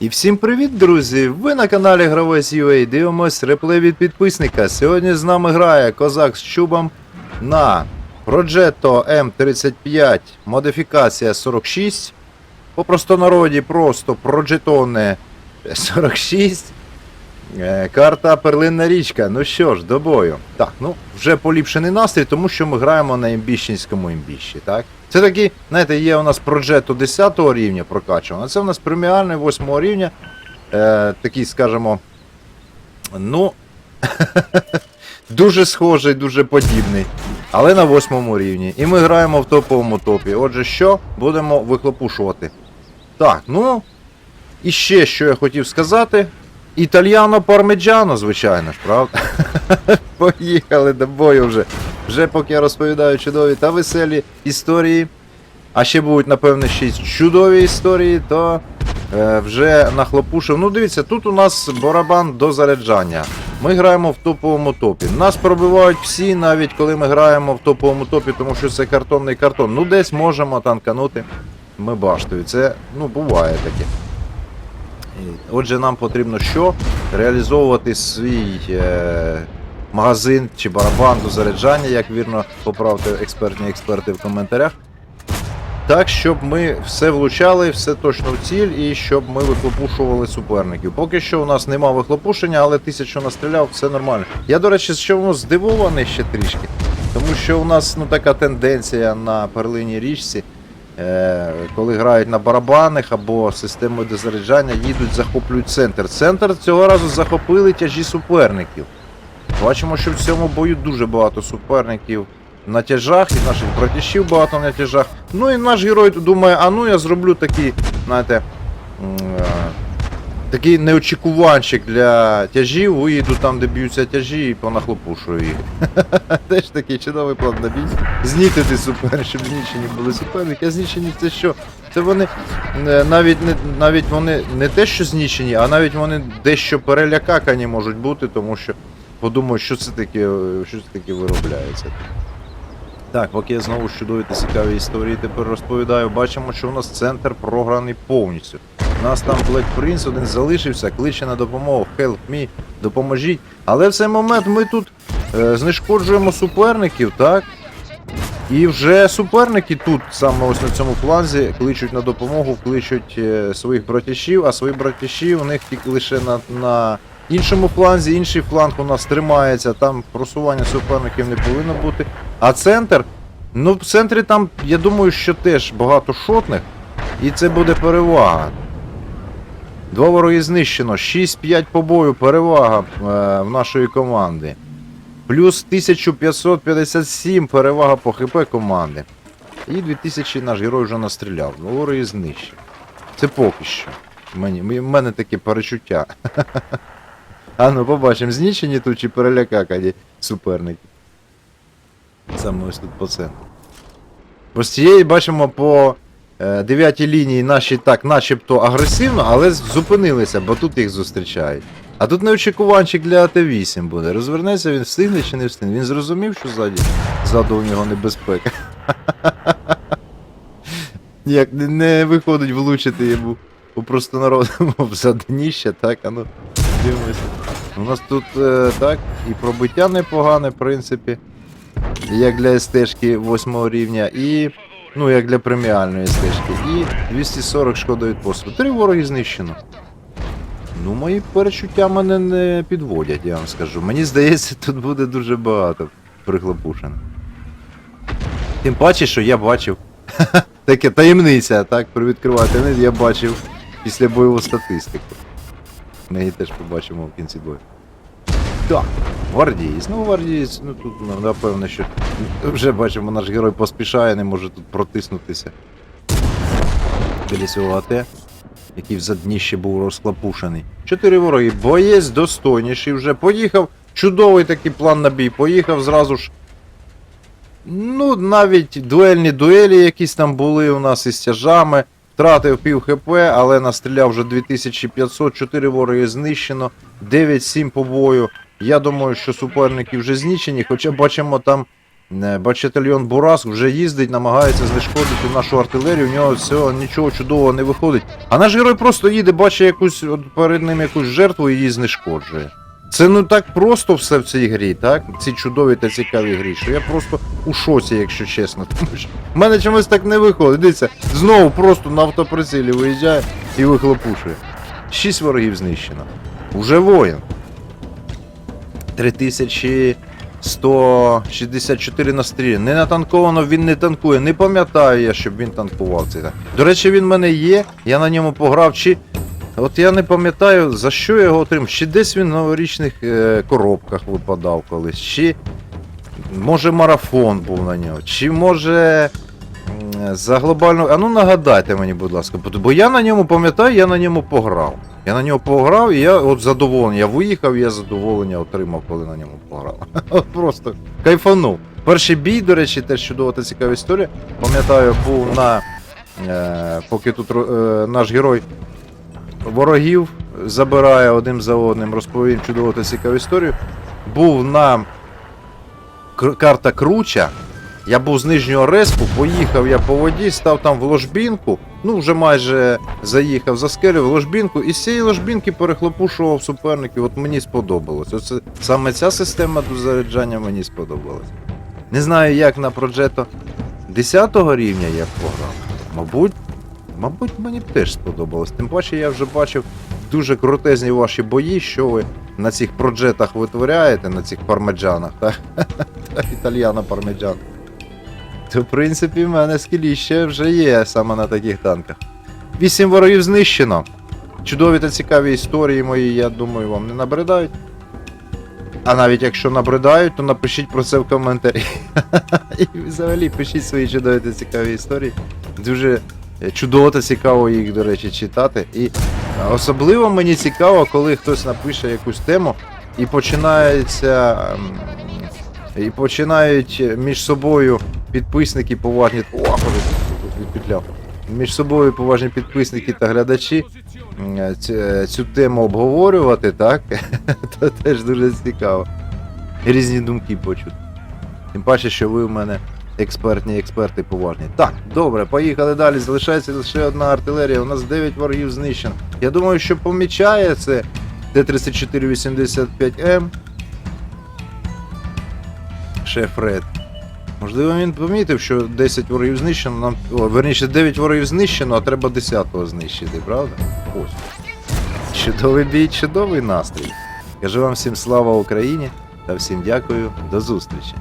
І всім привіт, друзі! Ви на каналі Гравець UA дивимось реплей від підписника. Сьогодні з нами грає козак з чубом на Progetto M35 модифікація 46. По простонароді просто Progettone 46. Е, Карта Перлинна річка. Ну що ж, до бою. Так, ну вже поліпшений настрій, тому що ми граємо на імбіщенському імбіщі, так? Це такий, знаєте, є у нас Progetto 10 рівня прокачано, а це у нас преміальний 8 рівня. Е, такий, скажімо, ну. дуже схожий, дуже подібний. Але на 8 рівні. І ми граємо в топовому топі. Отже, що? Будемо вихлопушувати. Так, ну. І ще що я хотів сказати. Італьяно пармеджано, звичайно ж, правда? Поїхали до бою вже. Вже поки я розповідаю чудові та веселі історії. А ще будуть, напевне, ще й чудові історії, то е, вже нахлопушив. Ну, дивіться, тут у нас барабан до заряджання. Ми граємо в топовому топі. Нас пробивають всі, навіть коли ми граємо в топовому топі, тому що це картонний картон. Ну, десь можемо танканути. Ми баштові. Це, ну, буває таке. І, Отже, нам потрібно що? Реалізовувати свій е, магазин чи барабан до заряджання, як вірно поправте експертні експерти в коментарях. Так, щоб ми все влучали, все точно в ціль, і щоб ми вихлопушували суперників. Поки що у нас нема вихлопушення, але тисячу настріляв, все нормально. Я, до речі, чому здивований ще трішки. Тому що у нас ну, така тенденція на перлиній річці. Е, коли грають на барабанах або системою дозаряджання, їдуть, захоплюють центр. Центр цього разу захопили тяжі суперників. Бачимо, що в цьому бою дуже багато суперників на тяжах, і наших братішів багато на тяжах. Ну і наш герой думає, а ну я зроблю такий, знаєте, е, такий неочікуванчик для тяжів, виїду там, де б'ються тяжі, і понахлопушую їх. Теж такий чудовий план на бій. Знітити супер, щоб знічені були суперники. А знічені це що? Це вони е, навіть не навіть вони не те, що знічені, а навіть вони дещо перелякакані можуть бути, тому що подумають, що це таке, що це таке виробляється. Так, поки я знову чудові та цікаві історії тепер розповідаю, бачимо, що у нас центр програний повністю. Нас там Black Prince один залишився, кличе на допомогу, help me, допоможіть. Але в цей момент ми тут е, знешкоджуємо суперників, так? І вже суперники тут, саме ось на цьому фланзі, кличуть на допомогу, кличуть е, своїх братішів, а свої братіші у них тільки лише на, на іншому фланзі, інший фланг у нас тримається, там просування суперників не повинно бути. А центр, ну в центрі там, я думаю, що теж багато шотних, і це буде перевага. Два вороги знищено, 6-5 по бою, перевага е, в нашої команди. Плюс 1557 перевага по ХП команди. І 2000 наш герой вже настріляв. Два вороги знищив. Це поки що. В мене таке перечуття. А ну побачимо, знищені тут чи перелякакані суперники. Саме ось тут по центру. З цієї бачимо по е, дев'ятій лінії наші так, начебто агресивно, але зупинилися, бо тут їх зустрічають. А тут неочікуванчик для АТ-8 буде. Розвернеться, він встигне чи не встигне. Він зрозумів, що ззаді, ззаду у нього небезпека. Ніяк не, виходить влучити йому у простонародному в задніще, так, а ну, дивимося. У нас тут е, так, і пробиття непогане, в принципі. Як для СТ-шки 8 рівня, і. Ну, як для преміальної СТ-шки. І 240 шкода від пострілу. Три вороги знищено. Ну, мої перечуття мене не підводять, я вам скажу. Мені здається, тут буде дуже багато прихлопушено. Тим паче, що я бачив. Таке таємниця, так, привідкривати таємницю, я бачив після бойову статистику. Ми її теж побачимо в кінці бою. Так, гвардієць. Ну, гвардієць, ну тут ну, напевно, що вже бачимо, наш герой поспішає, не може тут протиснутися. Біля цього АТ, який в задніще був розклапушений. Чотири вороги. Боєць достойніший вже. Поїхав. Чудовий такий план на бій. Поїхав зразу ж. Ну, навіть дуельні дуелі якісь там були у нас із тяжами. Втратив пів хп, але настріляв вже 2500, 4 вороги знищено, 9-7 по бою. Я думаю, що суперники вже знищені, хоча бачимо там е, Бурас вже їздить, намагається знешкодити нашу артилерію, у нього всього нічого чудового не виходить. А наш герой просто їде, бачить якусь от перед ним якусь жертву і її знешкоджує. Це ну так просто все в цій грі, так? В цій чудовій та цікавій грі, що я просто у шоці, якщо чесно. Тому що в мене чомусь так не виходить. Дивіться, знову просто на автоприцілі виїжджає і вихлопушує. Шість ворогів знищено. Уже воїн. 3164 настрілі. Не натанковано він не танкує. Не пам'ятаю я, щоб він танкував цей. танк. До речі, він в мене є. Я на ньому пограв. Чи. От я не пам'ятаю, за що я його отримав. Чи десь він в новорічних е, коробках випадав колись, чи може марафон був на нього, чи може за глобальну. А ну нагадайте мені, будь ласка, бо я на ньому пам'ятаю, я на ньому пограв. Я на нього пограв, і я от задоволений. Я виїхав, я задоволення отримав, коли на ньому пограв. От просто кайфанув. Перший бій, до речі, теж чудова та цікава історія. Пам'ятаю, був на. Е, поки тут е, наш герой ворогів забирає один за одним, розповім чудову та цікаву історію. Був на карта Круча. Я був з нижнього респу, поїхав я по воді, став там в ложбінку. Ну, вже майже заїхав за скелю в ложбінку, і з цієї ложбінки перехлопушував суперників. От мені сподобалось. Оце саме ця система до заряджання мені сподобалась. Не знаю, як на Проджето 10 рівня я пограв. Мабуть, мабуть, мені б теж сподобалось. Тим паче я вже бачив дуже крутезні ваші бої, що ви на цих проджетах витворяєте, на цих пармеджанах? Італіано пармеджан. То, в принципі, в мене скіліще вже є саме на таких танках. Вісім ворогів знищено. Чудові та цікаві історії мої, я думаю, вам не набридають. А навіть якщо набридають, то напишіть про це в коментарі. І взагалі пишіть свої чудові та цікаві історії. Дуже е, чудово та цікаво їх, до речі, читати. І особливо мені цікаво, коли хтось напише якусь тему і починається. ем, І починають між собою підписники поважні. О, відпетляв. Між собою поважні підписники та глядачі цю, цю тему обговорювати, так? То теж дуже цікаво. Різні думки почути. Тим паче, що ви в мене експертні експерти поважні. Так, добре, поїхали далі. Залишається лише одна артилерія. У нас 9 ворогів знищено. Я думаю, що помічає це Т-3485М. Шеф Ред. Можливо, він помітив, що 10 ворогів знищено, нам. О, верніше, 9 ворогів знищено, а треба 10-го знищити, правда? Ось. Чудовий бій, чудовий настрій. Кажу вам всім слава Україні та всім дякую, до зустрічі.